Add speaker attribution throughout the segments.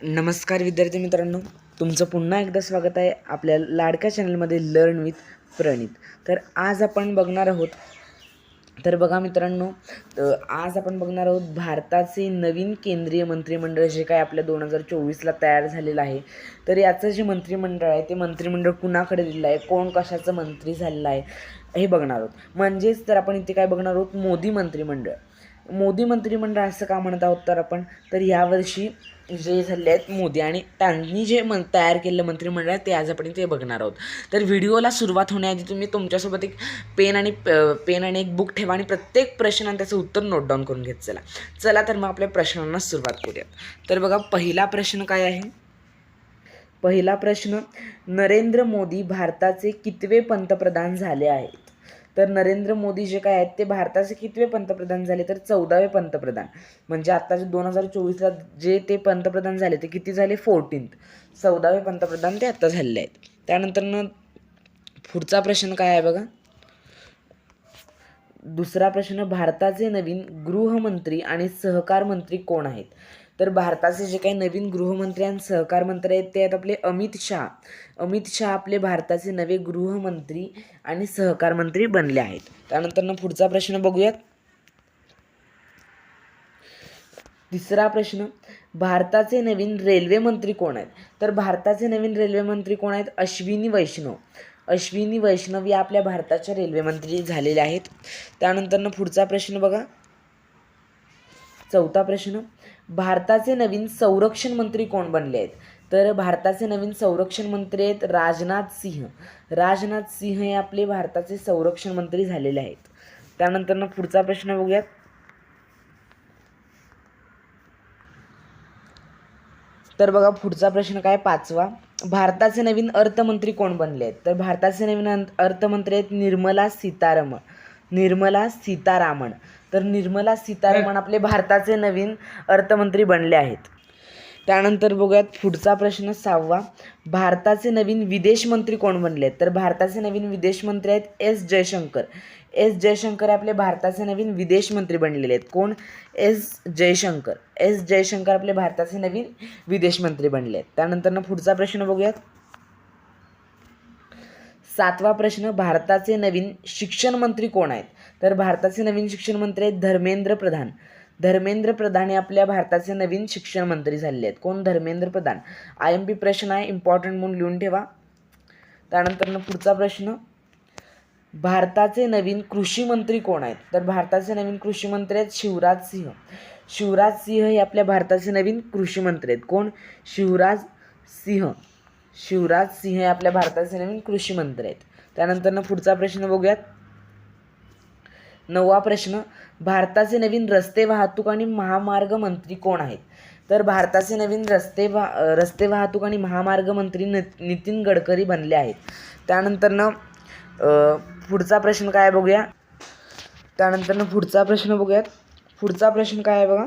Speaker 1: नमस्कार विद्यार्थी मित्रांनो तुमचं पुन्हा एकदा स्वागत आहे आपल्या लाडक्या चॅनलमध्ये लर्न विथ प्रणित. तर आज आपण बघणार आहोत तर बघा मित्रांनो आज आपण बघणार आहोत भारताचे नवीन केंद्रीय मंत्रिमंडळ जे काय आपल्या दोन हजार चोवीसला तयार झालेलं आहे. तर याचं जे मंत्रिमंडळ आहे ते मंत्रिमंडळ कुणाकडे दिलेलं आहे कोण कशाचं मंत्री झालेलं आहे हे बघणार आहोत. म्हणजेच तर आपण इथे काय बघणार आहोत मोदी मंत्रिमंडळ. मोदी मंत्रिमंडळ असं का म्हणत आहोत तर आपण? तर यावर्षी जे झाले आहेत मोदी आणि त्यांनी जे मन तयार केलेलं मंत्रिमंडळ आहे ते आज आपण ते बघणार आहोत. तर व्हिडिओला सुरुवात होण्याआधी तुम्ही तुमच्यासोबत एक पेन आणि पेन आणि एक बुक ठेवा आणि प्रत्येक प्रश्न आणि त्याचं उत्तर नोट डाऊन करून घेत चला. चला तर मग आपल्या प्रश्नांना सुरुवात करूयात. तर बघा पहिला प्रश्न काय आहे? पहिला प्रश्न नरेंद्र मोदी भारताचे कितवे पंतप्रधान झाले आहेत? तर नरेंद्र मोदी जे काय आहेत ते भारताचे कितवे पंतप्रधान झाले तर चौदावे पंतप्रधान. म्हणजे आत्ताचे दोन हजार चोवीसला जे ते पंतप्रधान झाले ते किती झाले? फोर्टीन्थ चौदावे पंतप्रधान ते आत्ता झालेले आहेत. त्यानंतर पुढचा प्रश्न काय आहे बघा? दुसरा प्रश्न भारताचे नवीन गृहमंत्री आणि सहकार मंत्री कोण आहेत? तर भारताचे जे काही नवीन गृहमंत्री आणि सहकार मंत्री आहेत ते आहेत आपले अमित शहा. अमित शहा आपले भारताचे नवे गृहमंत्री आणि सहकार मंत्री बनले आहेत. त्यानंतर पुढचा प्रश्न बघूयात. तिसरा प्रश्न भारताचे नवीन रेल्वे मंत्री कोण आहेत? तर भारताचे नवीन रेल्वे मंत्री कोण आहेत? अश्विनी वैष्णव. अश्विनी वैष्णव या आपल्या भारताच्या रेल्वे मंत्री झालेले आहेत. त्यानंतर पुढचा प्रश्न बघा. चौथा प्रश्न. भारताचे नवीन संरक्षण मंत्री कोण बनले आहेत? तर भारताचे नवीन संरक्षण मंत्री आहेत राजनाथ सिंह. राजनाथ सिंह हे आपले भारताचे संरक्षण मंत्री झालेले आहेत. त्यानंतर पुढचा प्रश्न बघूयात. तर बघा पुढचा प्रश्न काय? पाचवा. भारताचे नवीन अर्थमंत्री कोण बनले आहेत? तर भारताचे नवीन अर्थमंत्री आहेत निर्मला सीतारमण निर्मला सीतारामन. तर निर्मला सीतारामन आपले भारताचे नवीन अर्थमंत्री बनले आहेत. त्यानंतर बघूयात पुढचा प्रश्न सहावा. भारताचे नवीन विदेश मंत्री कोण बनले आहेत? तर भारताचे नवीन विदेश मंत्री आहेत एस जयशंकर. एस जयशंकर आपले भारताचे नवीन विदेश मंत्री बनलेले आहेत. कोण? एस जयशंकर. एस जयशंकर आपले भारताचे नवीन विदेश मंत्री बनले आहेत. त्यानंतर पुढचा प्रश्न बघूयात. सातवा प्रश्न भारताचे नवीन शिक्षण मंत्री कोण आहेत? तर भारताचे नवीन शिक्षण मंत्री आहेत धर्मेंद्र प्रधान. धर्मेंद्र प्रधान हे आपल्या भारताचे नवीन शिक्षण मंत्री झालेले आहेत. कोण? Dharmendra Pradhan. I M P प्रश्न आहे इम्पॉर्टंट म्हणून लिहून ठेवा. त्यानंतर पुढचा प्रश्न. भारताचे नवीन कृषी मंत्री कोण आहेत? तर भारताचे नवीन कृषी मंत्री आहेत शिवराज सिंह. शिवराज सिंह हे आपल्या भारताचे नवीन कृषी मंत्री आहेत. कोण? शिवराज सिंह. शिवराज सिंह हे आपल्या भारताचे नवीन कृषी मंत्री आहेत. त्यानंतर पुढचा प्रश्न बघूयात. नववा प्रश्न भारताचे नवीन रस्ते वाहतूक आणि महामार्ग मंत्री कोण आहेत? तर भारताचे नवीन रस्ते वा रस्ते वाहतूक आणि महामार्ग मंत्री नि नितीन गडकरी बनले आहेत. त्यानंतर पुढचा प्रश्न काय बघूया. त्यानंतर पुढचा प्रश्न बघूयात. पुढचा प्रश्न काय आहे बघा.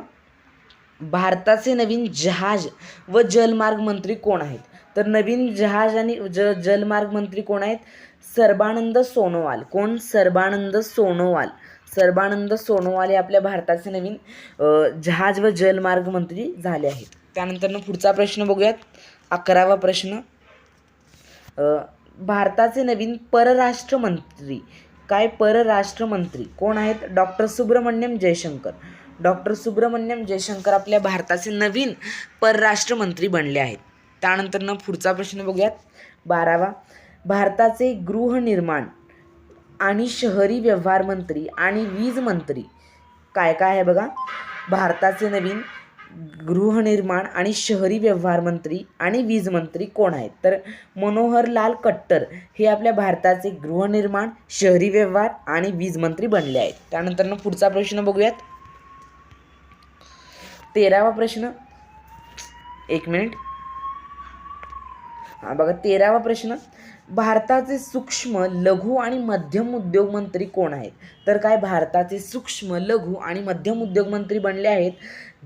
Speaker 1: भारताचे नवीन जहाज व जलमार्ग मंत्री कोण आहेत? तर नवीन जहाज आणि ज जलमार्ग मंत्री कोण आहेत? सर्बानंद सोनोवाल. कोण? सर्बानंद सोनोवाल. सर्बानंद सोनोवाल हे आपल्या भारताचे नवीन जहाज व जलमार्ग मंत्री झाले आहेत. त्यानंतर पुढचा प्रश्न बघूयात. अकरावा प्रश्न. भारताचे नवीन परराष्ट्र मंत्री काय परराष्ट्र मंत्री कोण आहेत? डॉक्टर सुब्रमण्यम जयशंकर. डॉक्टर सुब्रमण्यम जयशंकर आपल्या भारताचे नवीन परराष्ट्र मंत्री बनले आहेत. त्यानंतरनं पुढचा प्रश्न बघूयात. बारावा. भारताचे गृहनिर्माण आणि शहरी व्यवहार मंत्री आणि वीज मंत्री काय काय आहे बघा? भारताचे नवीन गृहनिर्माण आणि शहरी व्यवहार मंत्री आणि वीज मंत्री कोण आहेत? तर मनोहर लाल कट्टर हे आपल्या भारताचे गृहनिर्माण शहरी व्यवहार आणि वीज मंत्री बनले आहेत. त्यानंतर पुढचा प्रश्न बघूयात. तेरावा प्रश्न. एक मिनिट. हा बघा तेरावा प्रश्न. भारताचे सूक्ष्म लघु आणि मध्यम उद्योग मंत्री कोण आहेत? तर काय भारताचे सूक्ष्म लघु आणि मध्यम उद्योग मंत्री बनले आहेत?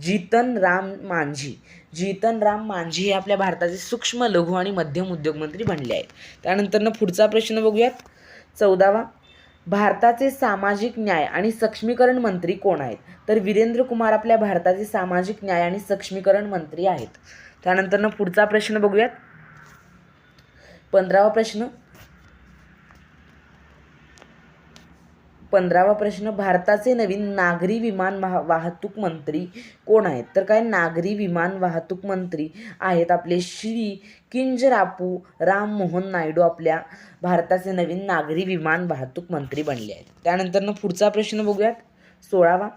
Speaker 1: जीतन राम मांझी. जीतन राम मांझी हे आपल्या भारताचे सूक्ष्म लघु आणि मध्यम उद्योग मंत्री बनले आहेत. त्यानंतर पुढचा प्रश्न बघूयात. चौदावा. भारताचे सामाजिक न्याय आणि सक्षमीकरण मंत्री कोण आहेत? तर वीरेंद्र कुमार आपल्या भारताचे सामाजिक न्याय आणि सक्षमीकरण मंत्री आहेत. त्यानंतरनं पुढचा प्रश्न बघूयात. पंधरावा प्रश्न. पंधरावा प्रश्न भारताचे नवीन नागरी विमान वाह वाहतूक मंत्री कोण आहेत? तर काय नागरी विमान वाहतूक मंत्री आहेत आपले श्री किंजरापू राम मोहन नायडू आपल्या भारताचे नवीन नागरी विमान वाहतूक मंत्री बनले आहेत. त्यानंतरनं पुढचा प्रश्न बघूयात. सोळावा.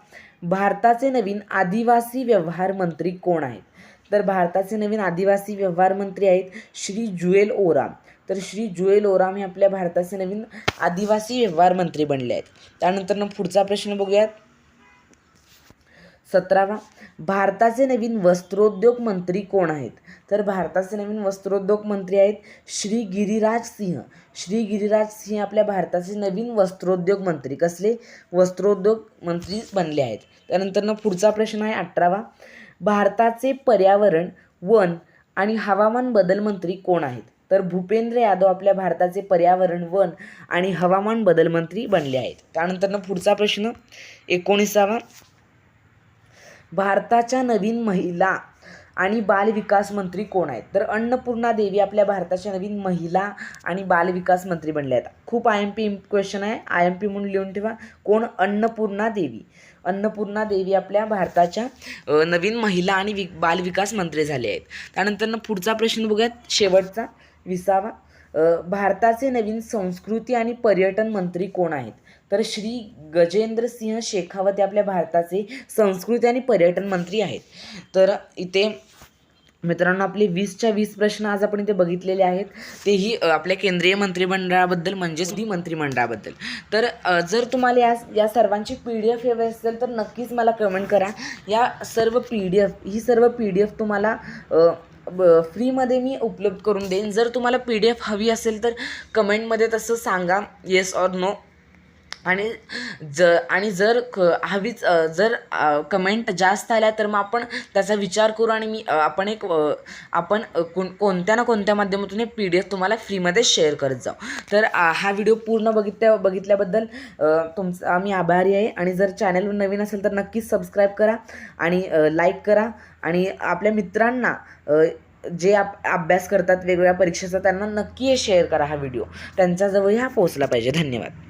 Speaker 1: भारताचे नवीन आदिवासी व्यवहार मंत्री कोण आहेत? तर भारताचे नवीन आदिवासी व्यवहार मंत्री आहेत श्री जुएल ओराम. तर श्री जुएल ओराम हे आपल्या भारताचे नवीन आदिवासी व्यवहार मंत्री बनले आहेत. त्यानंतर पुढचा प्रश्न बघूयात. सतरावा. भारताचे नवीन वस्त्रोद्योग मंत्री कोण आहेत? तर भारताचे नवीन वस्त्रोद्योग मंत्री आहेत श्री गिरिराज सिंह. श्री गिरिराज सिंह आपल्या भारताचे नवीन वस्त्रोद्योग मंत्री. कसले? वस्त्रोद्योग मंत्री बनले आहेत. त्यानंतर पुढचा प्रश्न आहे अठरावा. भारताचे पर्यावरण वन आणि हवामान बदल मंत्री कोण आहेत? तर भूपेंद्र यादव आपल्या भारताचे पर्यावरण वन आणि हवामान बदल मंत्री बनले आहेत. त्यानंतर पुढचा प्रश्न एकोणीसावा. भारताच्या नवीन महिला आणि बाल विकास मंत्री कोण आहेत? तर अन्नपूर्णा देवी आपल्या भारताच्या नवीन महिला आणि बाल विकास मंत्री बनल्या आहेत. खूप आय एम पी क्वेश्चन आहे. आय एम पी म्हणून लिहून ठेवा. कोण? अन्नपूर्णा देवी. अन्नपूर्णा देवी आपल्या भारताच्या नवीन महिला आणि वि बाल विकास मंत्री झाले आहेत. त्यानंतर पुढचा प्रश्न बघूयात. शेवटचा विसावा. भारताचे नवीन संस्कृती आणि पर्यटन मंत्री कोण आहेत? तर श्री गजेंद्र सिंह शेखावत हे आपल्या भारताचे संस्कृती आणि पर्यटन मंत्री आहेत. तर इथे मित्रांनो आपले वीसच्या वीस प्रश्न आज आपण इथे बघितलेले आहेत. तेही आपल्या केंद्रीय मंत्रिमंडळाबद्दल म्हणजेच दी मंत्रिमंडळाबद्दल. तर जर तुम्हाला या या सर्वांची पी डी एफ हवी असेल तर नक्कीच मला कमेंट करा. या सर्व पी डी एफ ही सर्व पी डी एफ तुम्हाला ब- फ्रीमध्ये मी उपलब्ध करून देईन. जर तुम्हाला पी डी एफ हवी असेल तर कमेंटमध्ये तसं सांगा. येस ऑर नो आणि ज आणि जर क हवीच जर कमेंट जास्त आल्या तर मग आपण त्याचा विचार करू आणि मी आपण एक आपण कोण कोणत्या ना कोणत्या माध्यमातून हे पी डी एफ तुम्हाला फ्रीमध्ये शेअर करत जाऊ. तर हा व्हिडिओ पूर्ण बघितल्या बघितल्याबद्दल तुमचा आम्ही आभारी आहे. आणि जर चॅनलवर नवीन असेल तर नक्कीच सबस्क्राईब करा आणि लाईक करा. आणि आपल्या मित्रांना जे आप अभ्यास करतात वेगवेगळ्या परीक्षेचा त्यांना नक्की हे शेअर करा हा व्हिडिओ त्यांच्याजवळही हा पोहोचला पाहिजे. धन्यवाद.